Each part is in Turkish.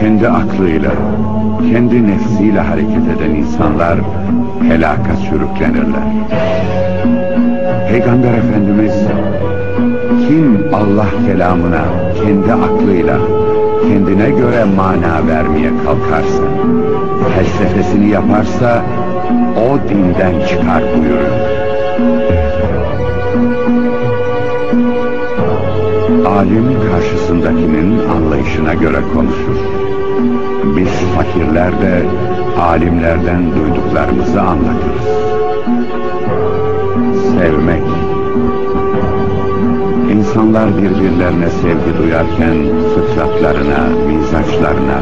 Kendi aklıyla, kendi nefsiyle hareket eden insanlar helaka sürüklenirler. Peygamber Efendimiz kim Allah kelamına kendi aklıyla kendine göre mana vermeye kalkarsa, felsefesini yaparsa o dinden çıkar buyuruyor. Alim karşısındakinin anlayışına göre konuşur. Biz fakirler de alimlerden duyduklarımızı anlatırız. Sevmek İnsanlar birbirlerine sevgi duyarken fıtratlarına, mizaçlarına,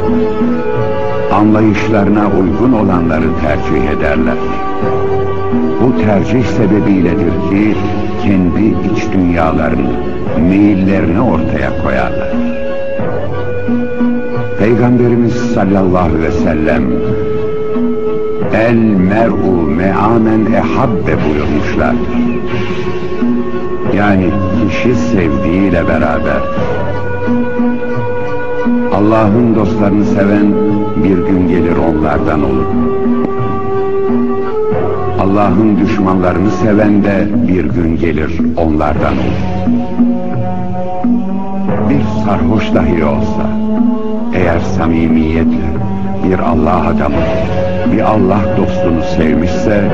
anlayışlarına uygun olanları tercih ederler. Bu tercih sebebiyledir ki kendi iç dünyalarını, meyillerini ortaya koyarlar. Peygamberimiz sallallahu ve sellem El mer'u me'amen ehabbe buyurmuşlardır. Yani kişi sevdiğiyle beraber. Allah'ın dostlarını seven bir gün gelir onlardan olur. Allah'ın düşmanlarını seven de bir gün gelir onlardan olur. Bir sarhoş dahi olsa, eğer samimiyetle bir Allah adamı, bir Allah dostunu sevmişse,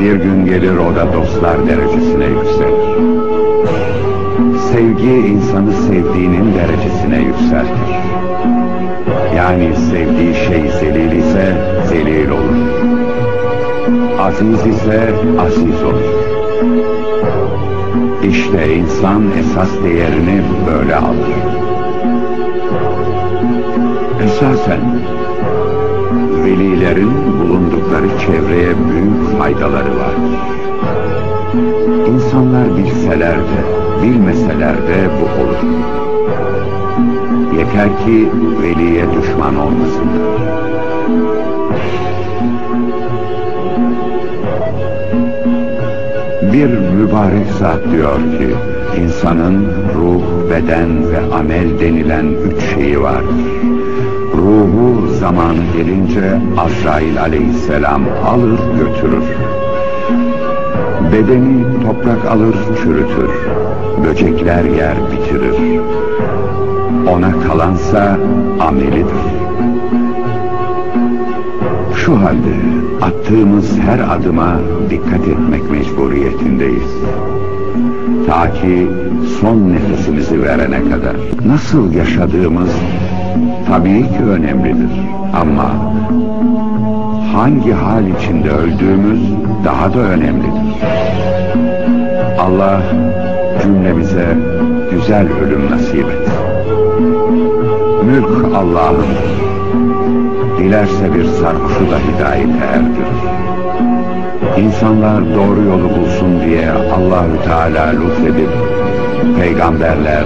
bir gün gelir o da dostlar derecesine yükselir. Sevgi insanı sevdiğinin derecesine yükseltir. Yani sevdiği şey zelil ise zelil olur. Aziz ise aziz olur. İşte insan esas değerini böyle alır. Esasen velilerin bulundukları çevreye büyük faydaları var. İnsanlar bilseler de, bilmeseler de bu olur. Yeter ki veliye düşman olmasınlar. Bir mübarek zat diyor ki, insanın ruh, beden ve amel denilen üç şeyi vardır. Ruhu zamanı gelince Azrail aleyhisselam alır götürür. Bedeni toprak alır çürütür. Böcekler yer bitirir. Ona kalansa amelidir. Şu halde attığımız her adıma dikkat etmek mecburiyetindeyiz. Ta ki son nefesimizi verene kadar nasıl yaşadığımız tabii ki önemlidir. Ama hangi hal içinde öldüğümüz daha da önemlidir. Allah cümlemize güzel ölüm nasip et. Mülk Allah'ın. Dilerse bir sarhoşu da hidayete erdirir. İnsanlar doğru yolu bulsun diye Allahü Teala lütfedip peygamberler,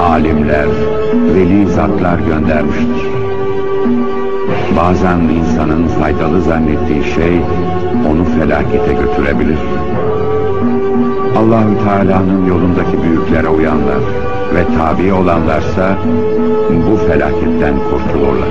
alimler, veli zatlar göndermiştir. Bazen insanın faydalı zannettiği şey onu felakete götürebilir. Allahü Teala'nın yolundaki büyüklere uyanlar ve tabi olanlarsa bu felaketten kurtulurlar.